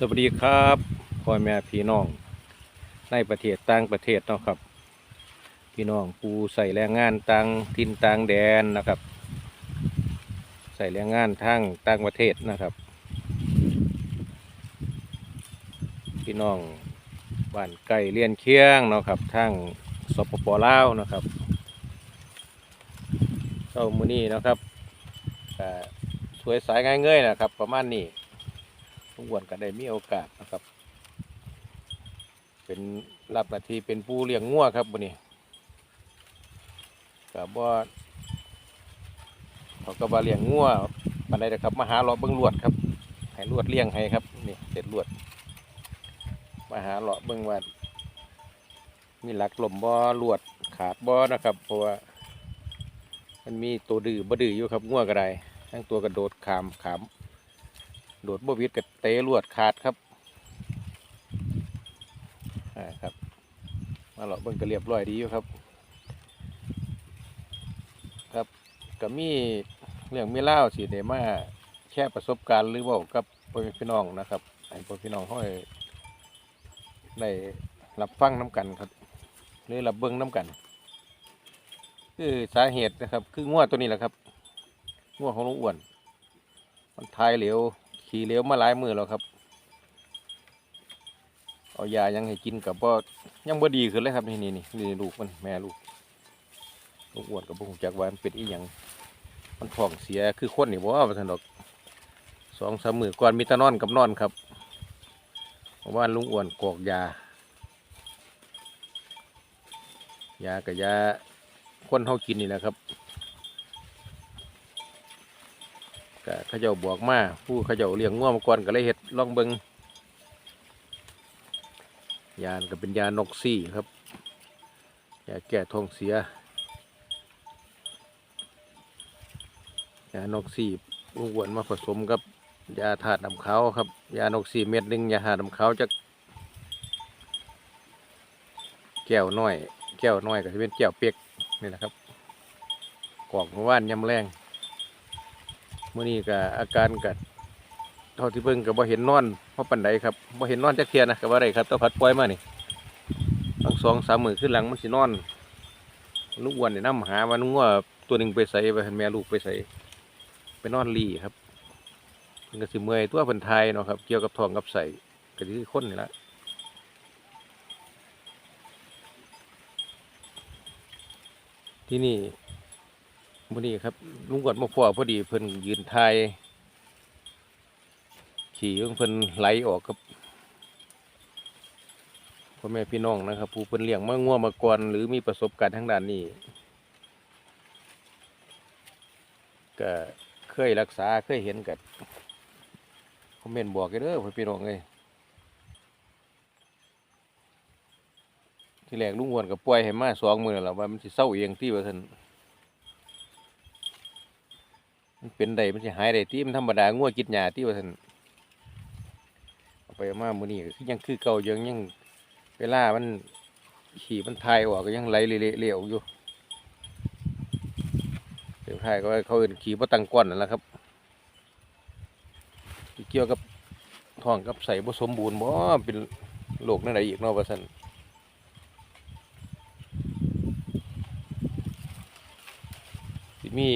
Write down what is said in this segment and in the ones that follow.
สวัสดีครับพ่อแม่พี่น้อง ในประเทศต่างประเทศเนาะครับ พี่น้องปูใส่แรงงานต่างทินต่างแดนนะครับ ใส่แรงงานทางต่างประเทศนะครับ พี่น้องบ้านไก่เลี้ยนเคียงเนาะครับทางสปปลาวนะครับเช้ามือนี้นะครับสวยสายง่ายเงยนะครับ ประมาณนี้ ทุกวันก็ได้มีโอกาสนะครับ เป็นรับหน้าที่เป็นผู้เลี้ยงงัวครับวันนี้กับว่าเขาก็มาเลี้ยงงัวปันใดนะครับมาหาเลาะเบิ้งลวดครับให้ลวดเลี้ยงให้ครับนี่เด็ดลวดมาหาเลาะเบิ้งว่ามีหลักลมบ่อลวดขาดบ่อนะครับ เพราะว่ามันมีตัวดื้อบ่ดื้ออยู่ครับงัวก็ไดทั้งตัวกระโดดขามขาม โดดบ่วิดกับเตะลวดขาดครับอ่าครับ มาหลอเบิ่งก็เรียบร้อยดีอยู่ครับ ครับก็มีเรื่องมีเล่าสิเดมาแค่ประสบการณ์หรือเว่ากับพ่อพี่น้องนะครับให้พ่อพี่น้องห้อยได้รับฟังน้กันครับหรือรับเบิ่งน้กัน คือสาเหตุนะครับ คืองัวตัวนี้แหละครับงัวของลุงอ้วน มันทายเหลว ขี่เหลวมาหลายมือแล้วครับ เอายายังให้กินกับบ่ยังบ่ดีขึ้นเลยครับนี่นี่นี่นี่ลูกมันแม่ลูกลูกอ้วนกับบ่ฮู้จักวามันเป็นอีหยังมันท้องเสียคือคนนี่บ่ว่าซั่นดอกสองสามมือก่อนมีตะนอนกับนอนครับเพราะว่าลุงอ้วนกอกยายากับยาคนเฮากินนี่แหละครับ ก็ เขาเจ้าบวกมาผู้เขาเจ้าเลี้ยงง่วมาก่อนก็เลยเห็ดล่องเบิงยานก็เป็นยานกซี่ครับยาแก้ท้องเสียยานกซี่ลุงวนมาผสมกับยาถาดน้ำขาวครับ ยานกซี่เม็ดหนึ่งยาถาดน้ำขาวจะแก้วน้อย แก้วน้อยก็จะเป็นแก้วเปียกนี่แหละครับกอกเมื่อวานยำแรง มื่อนี้ก็อาการกัเท่าที่เบิ่งก็บ่เห็นนอนเพราะปันใดครับบ่เห็นนอนจักเทียนะก็ว่าได้ครับต้องพัดปล่อยมานี่ทั้งสองสามมือขึ้นหลังมันสินอนลูกอ้วนเนี่ยนํหาว่านุ่งว่าตัวหนึ่งไปใส่ไปแม่ลูกไปใส่ไปนอนรีครับมันก็สิเมื่อยตัวเพิ่นไทยเนาะครับ เกี่ยวกับทองกับใส่ก็คือคนนี่ละที่นี่ มื่อนี้ครับลุงกวดมาพ่อพอดีเพิ่นยืนทายขี่เพิ่นไหลออกครับพ่อแม่พี่น้องนะครับ ผู้เพิ่นเลี้ยงมาง่วมาก่อนหรือมีประสบการณ์ทางด้านนี้ก็เคยรักษาเคยเห็นกันคอมเมนต์บอกกันเด้อพ่อพี่น้องเลยที่แรกลุงวนก็ปล่อยให้มาสองมือแล้วว่ามันสิเศร้าเองที่ว่าท่น มันเป็นได้มันสิหายได้ที่มันธรรมดางัวกินหญ้าที่ว่าท่านเอาไปเอามามือนี้ก็คือยังคือเก่ายังยังเวลามันขี่มันทายออกก็ยังไหลเละๆเหลวอยู่เดี๋ยวทายก็ว่าเขาเอื่นขี่บ่ตังก้อนนั่นแหละครับเกี่ยวกับท้องกับใส่บ่สมบูรณ์บ่เป็นโรคนั่นใดอีกเนาะว่าซั่นมี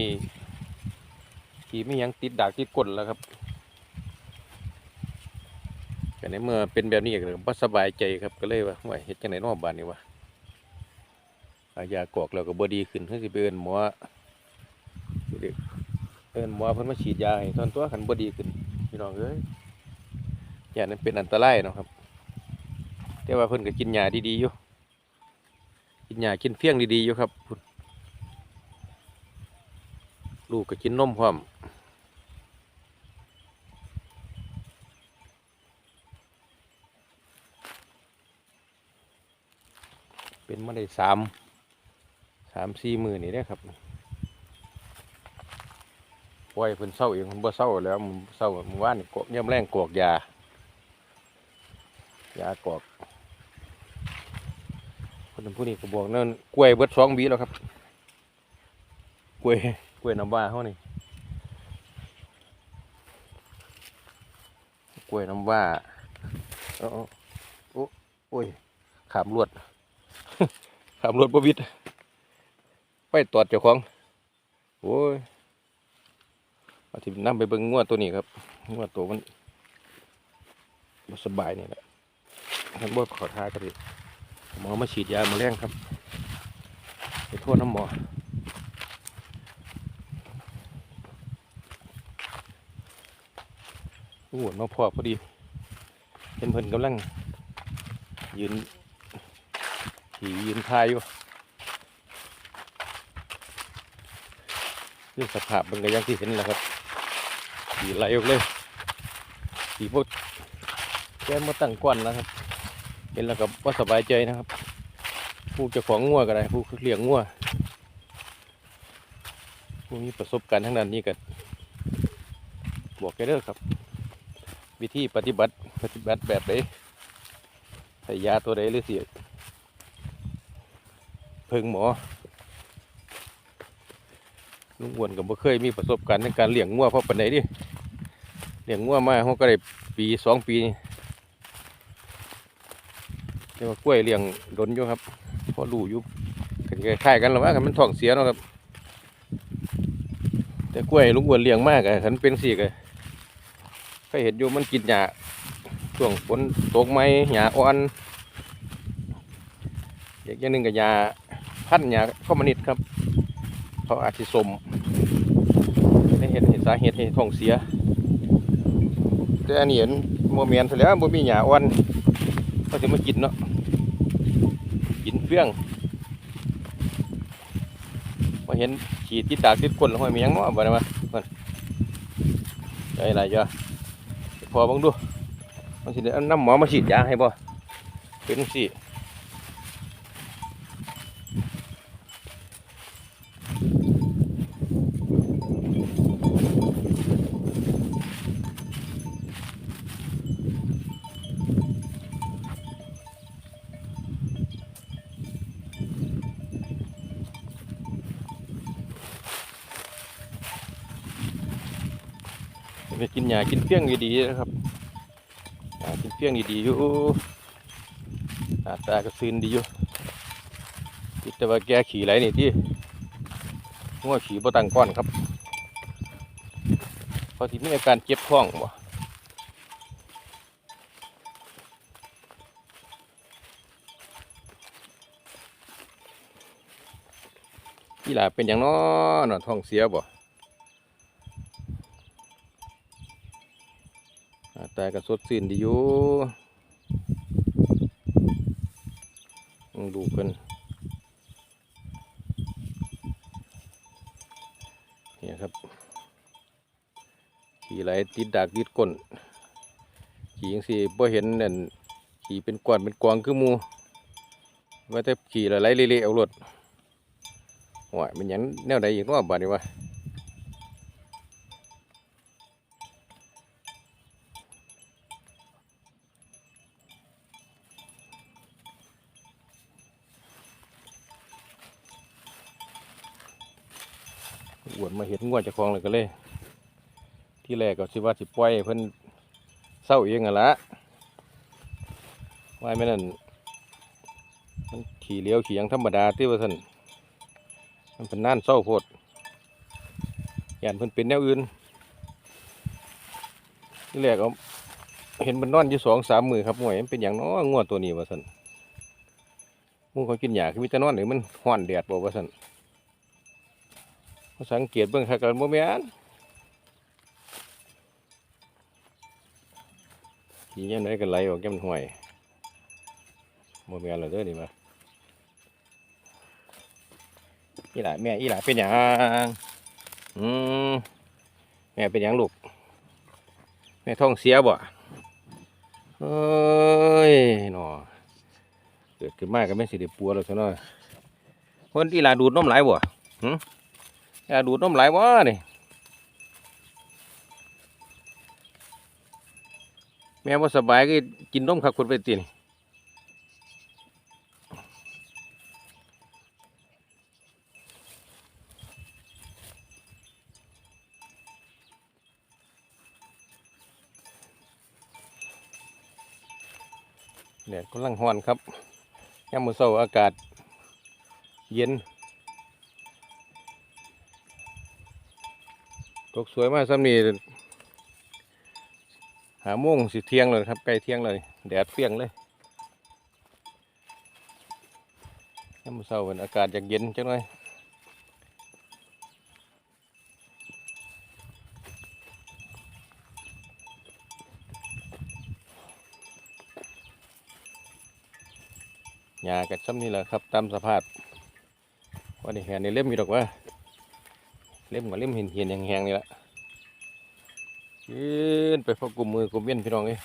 ขี่ไม่ยังติดดากติดก้นแล้วครับแต่ในเมื่อเป็นแบบนี้ก็บ่สบายใจครับก็เลยว่าว่าเฮ็ดจังไดเนาะบ้านนี้วะอายากอกแล้วก็บ่ดีขึ้นเพิ่นสิไปเอิ้นหมอเด็กเอิ้นหมอเพิ่นมาฉีดยาให้ตอนตัวคันบ่ดีขึ้นพี่น้องเอ้ยอย่างนั้นเป็นอันตรายเนาะครับ แต่ว่าเพิ่นก็กินยาดีๆอยู่กินยากินเฟี้ยงดีๆอยู่ครับลูกก็กินนมพร้อม เป็นมาได้สามสามสี่มือนี่ได้อครับปล่อยเพิ่นเศร้าเองเพิ่นบ่เศร้าแล้วมันเศร้าเมื่อวานนี่กอกย่ำแรงกอกยายากอกคนผู้นี้ก็บอกนั่นกล้วยเบิดสองบีแล้วครับกล้วยกล้วยน้ำว้าเขานี่กล้วยน้ำว้าอาเอาโอ้โอ้ยขามลวด ขามลวดบวิดไปตอดเจ้าของโอ้ยเอาที่นำไปเบิ่งงวดตัวนี้ครับงวดตัวมันสบายนี่แหละท่านบ่ขอทาก็ดิหมอมาฉีดยามาแรงครับไปโทษน้ำหมอโอ้โหน้องพ่อพอดีเห็นเพิ่นกำลังยืน ขี่ยืนทายอยู่นี่สภาพมันก็ยังที่เห็นแหละครับขี่ไหลออกเลยขี่พวกแกมาตั้งก้อนแล้วครับเห็นแล้วก็ว่าสบายใจนะครับ ผู้จ้าของงัวก็ได้ผู้เลี้ยงงัวผู้มีประสบการณ์ทั้งนั้นนี่ก็บอกแกเด้อครับ วิธีปฏิบัติปฏิบัติแบบไหนใส่ยาตัวใดหรือสิ เพิ่งหมอลุงอ้วนกับ่เคยมีประสบการณ์ในการเลี้ยงงัวเพราะปันไหนดิเลี้ยงงัวมาเขาก็ได้ปีสองปีนี่แต่ว่ากล้วยเลี้ยงดนอยู่ครับพอรู้อยู่กันคล้ายๆกันหรอว่ากันมันท้องเสียเนาะครับ แต่กล้วยลุงอ้วนเลี้ยงมากอะขันเป็นสี่ก็เคยเห็นอยู่มันกินหญ้าช่วงฝนตกไหมหญ้าอ่อนอีกอย่างหนึ่งกับหญ้า พันธุ์หญ้าข้าวมันนิดครับ เขาอาจจะสมได้เห็นเห็นสาเหตุให้ท้องเสีย แต่อันนี้เห็นโมเมนต์แล้วโมมีหญ้าอ่อนเขาจะมากินเนาะกินเฟื่องมาเห็นขีดที่ตากติดก้นแล้วห้อยมียงเนาะบ่ได้มาเพิ่นใจอะไรจ้ะพอบังดูมันสิได้เอาน้ำหมอมาฉีดยาให้บ่เป็นสิ ไปกินยากินเปี้ยงดีๆนะครับหากินเพียงดีๆอยู่หน้าตาก็ซึนดีอยู่คิดแต่ว่าแกขี่ไรนี่ที่งัวขี่บ่ตังก้อนครับเพอที่มีอาการเจ็บท้องบ่ที่หลาเป็นอย่างน้อเนาะท้องเสียบ่ หน้าตาก็สดชื่นดีอยู่ดูเพิ่นเนี่ยครับ ขี่ไหลติดดากติดก้น ขี่ยังสิบ่เห็นนั่นขี่เป็นก้อนเป็นกวางคือมูว่าแต่ขี่ไหลเละๆเอารถโอ้ยมันยังแนวใดอีกนาะบาดนี้วะ อวดมาเห็นงวดจะคลองเลยก็เลย ที่แรกก็สิว่าสิปล่อยเพิ่นเศร้าเองอะละว่าไม่นั่นมันขี่เลี้ยวขี่ยังธรรมดาที่ว่าท่นมันเป็นน่านเศร้าโพดยานเพิ่นเป็นแนวอื่นที่แรกก็เห็นมันนอนอยู่สองสามมือครับหน่วยมันเป็นอย่างน้องวดตัวนี้ว่าท่นหมูเขากินหยาคือมีแต่นอนหรือมันห้อนแดดบอกว่าท่น สังเกตเบื้องคักกันบ่แม่นขี่ยังไงก็ไหลออกแก้มห่วยบ่แม่นเลยเด้อนี่มาอีหล่ะแม่อีหล่ะเป็นหยังอืมแม่เป็นหยังลูกแม่ท้องเสียบ่เอ้ยหนอเกิดขึ้นมาก็ไม่สิได้ปัวแล้วซะหน่อยคนอีหล่ะดูดนมหลบ่หึ อย่าดูดนมไหลายบ่นี่แม่บ่สบายก็กินนมคักคนไปตีนี่แดดกำลังร้อนครับยามมื้อเช้าอากาศ เย็น ตกสวยมากซ้ำนี่หาโมงสิเที่ยงเลยครับใกล้เที่ยงเลยแดดเปรี้ยงเลยยามมื้อเช้าเป็นอากาศอยากเย็นจังเลยหญ้ากัดซ้ำนี่แหละครับตามสภาพว่านี่แหนในเล่มมีดอกว่า เล่มกับเล่มเห็นเห็นแหงๆนี่แหละยืนไปพบกลุ่มมือกลุ่มเวียนพี่น้องเอ้ย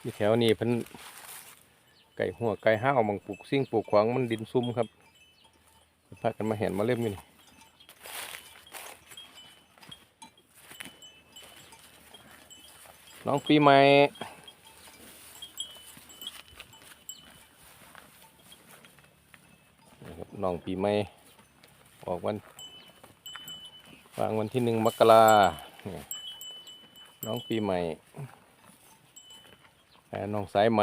ที่แถวนี้เพิ่นไก่หัวไก่ห้าวมังปลูกซิ่งปลูกขวางมันดินซุ่มครับเพิ่นพากันมาเห็นมาเล่มอยู่นี่น้องปีใหม่ นะครับน้องปีใหม่ออกวันวางวันที่หนึ่งมกราน้องปีใหม่แต่น้องสายไหม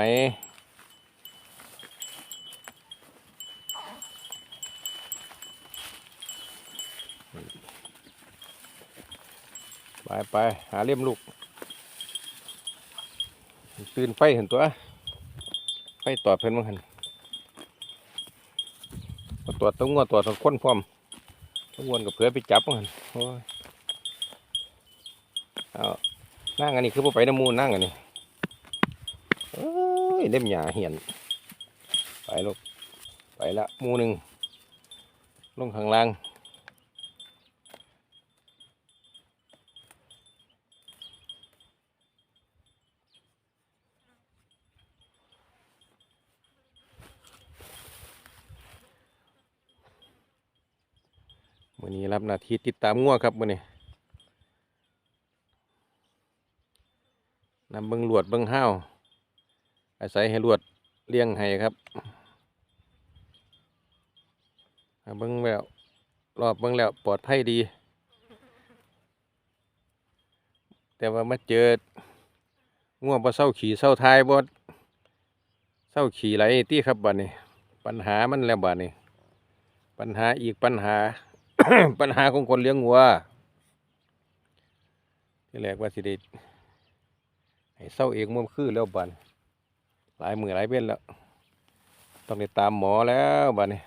ไปไปหาเลี่ยมลูก ตื่นไฟเห็นตัว ไฟต่อเพิ่นมั้งหัน ตัวต้องงัวตัวสองคนพร้อมต้องวนกับเพื่อไปจับมันโอ้ยเอานั่งอันนี้คือพวกไปน้ำมูลนั่งอันนี้เอ้ยเล่มหยาเหียน ไปลูกไปละมูหนึ่งลงข้างล่าง มื่อนี้รับหน้าที่ติดตามงัวครับมื่อนี้นำเบิ้งลวดเบิ้งห้าวอาศัยให้หลวดเลี้ยงให้ครับเบิ้งแล้วรอบเบิ้งแล้วปลอดภัยดี แต่ว่ามาเจอง่วงบ่เศร้าขี่เศร้าทายบ่เศร้าขี่ไหลที่ครับบัดนี้ ปัญหามันแล้วบัดนี้ ปัญหาอีกปัญหา ปัญหาของคนเลี้ยงวัวที่แรกว่าสิได้ให้เศร้าเองมันคือแล้วบันหลายมือหลายเว้นแล้ว ต้องได้ตามหมอแล้วบันนี้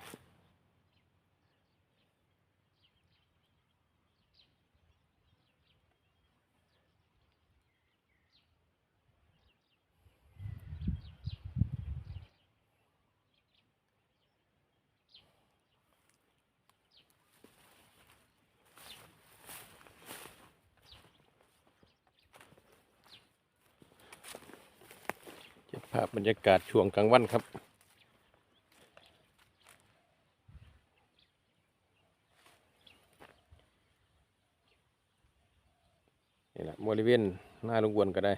ภาพบรรยากาศช่วงกลางวันครับนี่แหละบริเวณหน้าลุงวนก็ได้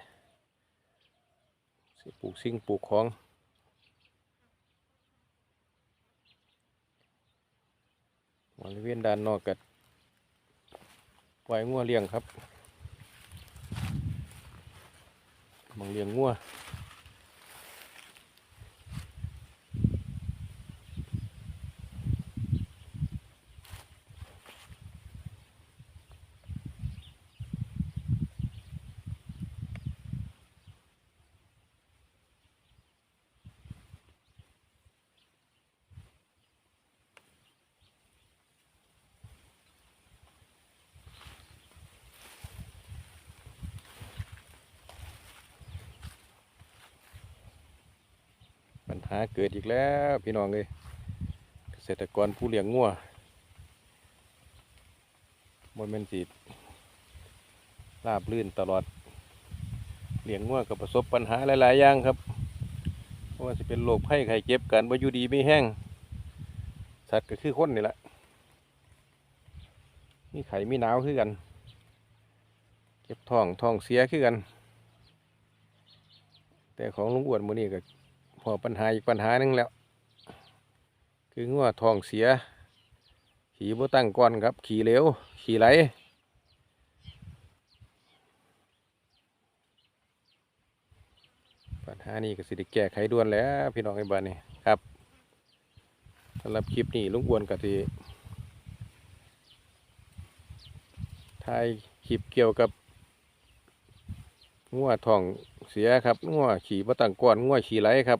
ปลูกซิ่งปลูกของบริเวณด้านนอกกัไว้งัวเลี้ยงครับมองเลี้ยงงัว ปัญหาเกิดอีกแล้วพี่น้องเลยเกษตรกรผู้เลี้ยงงัวบนเป็นสีราบลื่นตลอดเลี้ยงงัวกับประสบปัญหาหลาย ๆ อย่างครับเพราะว่าจะเป็นโรคไข้ไข้เจ็บกันว่าอยู่ดีไม่แห้ง สัตว์ก็คือคนนี่แหละมีไข้มีหนาวคือกัน เจ็บท้องท้องเสียคือกัน แต่ของลุงอ้วนมือนี้ก็ พอปัญหาอีกปัญหานึงแล้ว คือว่าทองเสีย ขี่บ่ตั้งก่อนครับ ขี่เร็วขี่ไหลปัญหานี้ก็สิได้แก้ไขด่วนแล้วพี่น้องไอ้บ้านนี่ครับสำหรับคลิปนี้ลุงอ้วนกะทีถ่ายคลิปเกี่ยวกับ งัวท้องเสียครับงัวขี่บ่ตั้งก้อนงัวขี่ไหลครับ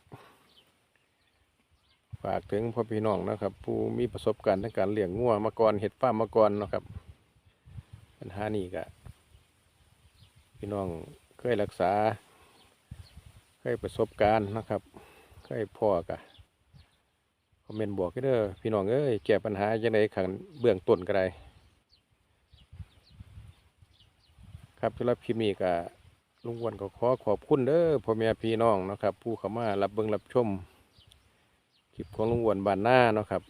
ฝากถึงพ่อพี่น้องนะครับ ผู้มีประสบการณ์ในการเลี้ยงงัวมาก่อนเห็ดฟามาก่อนนะครับ ปัญหานี้ก็พี่น้องเคยรักษา เคยประสบการณ์นะครับ เคยพ่อกะคอมเมนต์บอกให้เด้อพี่น้องเอ้ยแก้ปัญหาจังไดขังเบื้องต้นก็ได้ครับสำหรับคลิปนี้ก็ ลุงอ้วนก็ขอขอบคุณเด้อพ่อแม่พี่น้องนะครับ ผู้เข้ามารับเบิ่งรับชมคลิปของลุงอ้วนบานหน้านะครับ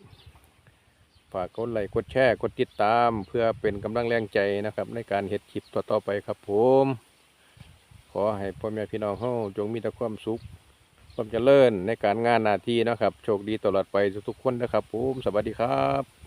ฝากกดไลค์กดแชร์กดติดตาม เพื่อเป็นกำลังแรงใจนะครับ ในการเฮ็ดคลิปต่อๆไปครับผม ขอให้พ่อแม่พี่น้องเฮาจงมีแต่ความสุขความเจริญในการงานหน้าที่นะครับ โชคดีตลอดไปทุกๆคนนะครับผมสวัสดีครับ